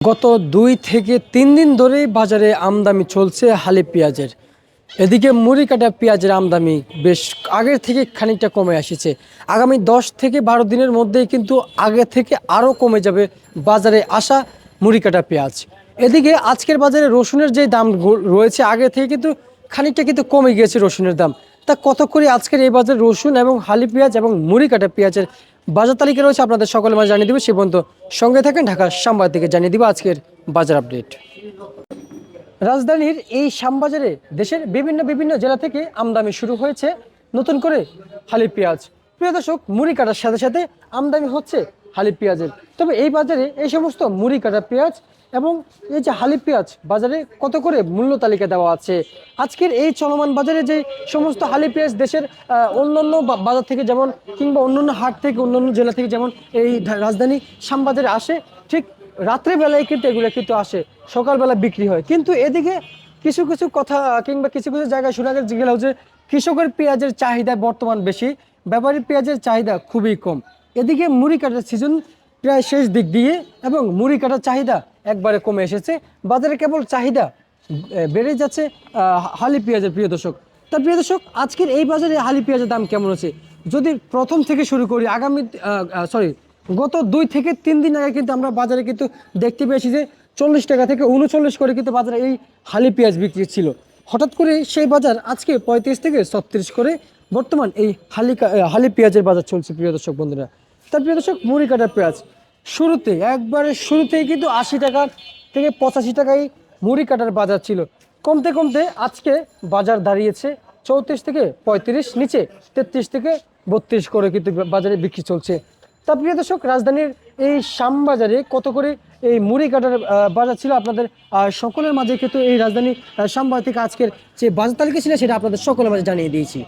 গত দুই থেকে তিন দিন ধরেই বাজারে আমদানি চলছে হালি পেঁয়াজের। এদিকে মুড়ি কাটা পেঁয়াজের আমদানি বেশ আগের থেকে খানিকটা কমে আসছে আগামী দশ থেকে বারো দিনের মধ্যেই কিন্তু আগে থেকে আরও কমে যাবে বাজারে আসা মুড়ি কাটা পেঁয়াজ। এদিকে আজকের বাজারে রসুনের যে দাম রয়েছে, আগে থেকে কিন্তু খানিকটা কিন্তু কমে গিয়েছে রসুনের দাম। তা কত করে আজকের এই বাজারে রসুন এবং হালি পেঁয়াজ এবং মুড়ি কাটা পেঁয়াজের বাজার তালিকা রয়েছে আপনাদের সকলের মাঝে জানিয়ে দেবে। সে পর্যন্ত সঙ্গে থাকেন ঢাকার সাংবাদিক জানিয়ে দিব আজকের বাজার আপডেট। রাজধানীর এই শ্যামবাজারে দেশের বিভিন্ন বিভিন্ন জেলা থেকে আমদানি শুরু হয়েছে নতুন করে হালি পেঁয়াজ। প্রিয় দর্শক, মুড়ি কাটার সাথে সাথে আমদানি হচ্ছে হালি পেঁয়াজের। তবে এই বাজারে এই সমস্ত মুড়ি, কাটা পেঁয়াজ এবং এই যে হালি পেঁয়াজ বাজারে কত করে মূল্য তালিকা দেওয়া আছে? আজকের এই চলমান বাজারে যে সমস্ত হালি পেঁয়াজ দেশের অন্যান্য বাজার থেকে যেমন কিংবা অন্যান্য হাট থেকে, অন্যান্য জেলা থেকে যেমন এই রাজধানী শ্যামবাজারে আসে, ঠিক রাত্রেবেলায় কিন্তু এগুলো কিন্তু আসে, সকালবেলা বিক্রি হয়। কিন্তু এদিকে কিছু কিছু কথা কিংবা কিছু কিছু জায়গায় শোনা গেল যে কৃষকের পেঁয়াজের চাহিদা বর্তমান বেশি ব্যাপারী পেঁয়াজের চাহিদা খুবই কম। এদিকে মুড়ি কাটার সিজন প্রায় শেষ দিক দিয়ে এবং মুড়ি কাটার চাহিদা একবারে কমে এসেছে। বাজারে কেবল চাহিদা বেড়ে যাচ্ছে হালি পেঁয়াজের প্রিয় দর্শক। তা প্রিয় দর্শক, আজকের এই বাজারে হালি পেঁয়াজের দাম কেমন আছে? যদি প্রথম থেকে শুরু করি, আগামী সরি গত দুই থেকে তিন দিন আগে কিন্তু আমরা বাজারে কিন্তু দেখতে পেয়েছি যে চল্লিশ টাকা থেকে উনচল্লিশ করে কিন্তু বাজারে এই হালি পেঁয়াজ বিক্রি ছিল। হঠাৎ করে সেই বাজার আজকে পঁয়ত্রিশ থেকে ছত্রিশ করে বর্তমান এই হালি কা- হালি পেঁয়াজের বাজার চলছে প্রিয় দর্শক বন্ধুরা। তার প্রিয় দর্শক, মুড়ি কাটার পেঁয়াজ। শুরুতে, একবারে শুরুতেই কিন্তু আশি টাকা থেকে পঁচাশি টাকায় মুড়ি কাটার বাজার ছিল। কমতে কমতে আজকে বাজার দাঁড়িয়েছে চৌত্রিশ থেকে পঁয়ত্রিশ, নিচে তেত্রিশ থেকে বত্রিশ করে কিন্তু বাজারে বিক্রি চলছে। তা প্রিয় দর্শক, রাজধানীর এই শ্যামবাজারে কত করে এই মুড়ি কাটার বাজার ছিল আপনাদের সকলের মাঝে কিন্তু এই রাজধানী শ্যামবাজার থেকে আজকের যে বাজার তালিকা ছিল সেটা আপনাদের সকলের মাঝে জানিয়ে দিয়েছি।